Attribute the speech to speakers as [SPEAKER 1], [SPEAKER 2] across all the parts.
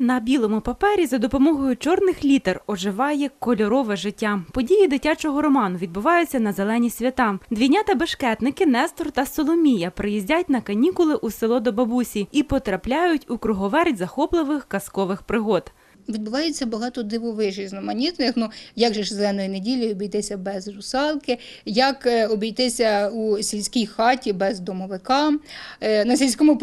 [SPEAKER 1] На білому папері за допомогою чорних літер оживає кольорове життя. Події дитячого роману відбуваються на зелені свята. Двійнята бешкетники Нестор та Соломія приїздять на канікули у село до бабусі і потрапляють у круговерть захопливих казкових пригод.
[SPEAKER 2] Відбувається багато дивовижі різноманітних. Ну як же ж зеленої неділі обійтися без русалки, як е, обійтися у сільській хаті без домовика, е, на сільському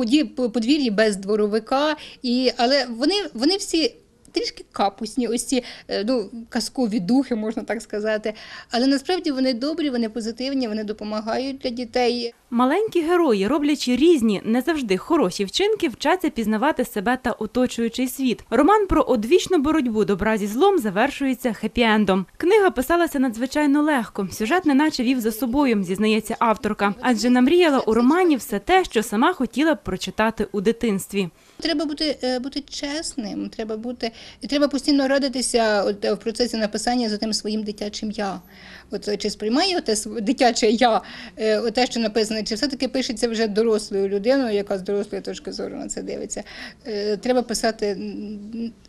[SPEAKER 2] подвір'ї без дворовика. І, але вони, вони всі. Трішки капусні, ось ці е, ну, казкові духи, можна так сказати. Але насправді вони добрі, вони позитивні, вони допомагають для дітей.
[SPEAKER 1] Маленькі герої, роблячи різні, не завжди хороші вчинки, вчаться пізнавати себе та оточуючий світ. Роман про одвічну боротьбу добра зі злом завершується хеппі-ендом. Книга писалася надзвичайно легко. Сюжет неначе вів за собою, зізнається авторка, адже намріяла у романі все те, що сама хотіла б прочитати у дитинстві.
[SPEAKER 2] Треба бути, е, бути чесним, треба бути, і треба постійно радитися от, е, в процесі написання за тим своїм дитячим я. От е, чи сприймає те дитяче я, е, те, що написане, чи все-таки пишеться вже дорослою людиною, яка з дорослої точки зору на це дивиться. Треба писати,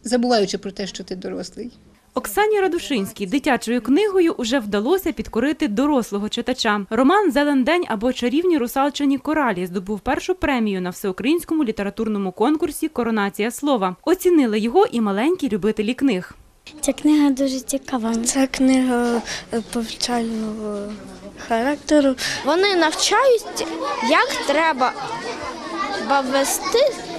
[SPEAKER 2] забуваючи про те, що ти дорослий.
[SPEAKER 1] Оксані Радушинській дитячою книгою уже вдалося підкорити дорослого читача. Роман Зелен день або чарівні русалчині коралі здобув першу премію на всеукраїнському літературному конкурсі Коронація слова. Оцінили його і маленькі любителі книг.
[SPEAKER 3] Ця книга дуже цікава.
[SPEAKER 4] Це книга е, повчального характеру.
[SPEAKER 5] Вони навчають, як треба вести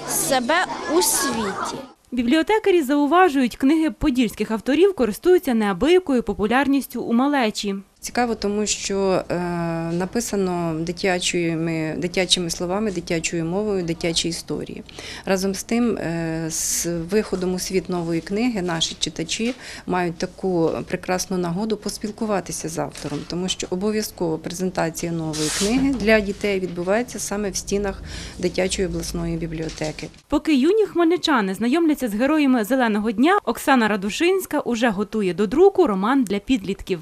[SPEAKER 5] себе у світі.
[SPEAKER 1] Бібліотекарі зауважують, книги подільських авторів користуються неабиякою популярністю у малечі.
[SPEAKER 6] Цікаво, тому що е, написано дитячими, дитячими словами, дитячою мовою, дитячі історії. Разом з тим, е, з виходом у світ нової книги, наші читачі мають таку прекрасну нагоду поспілкуватися з автором, тому що обов'язково презентація нової книги для дітей відбувається саме в стінах дитячої обласної бібліотеки.
[SPEAKER 1] Поки юні хмельничани знайомляться з героями Зеленого дня, Оксана Радушинська уже готує до друку роман для підлітків.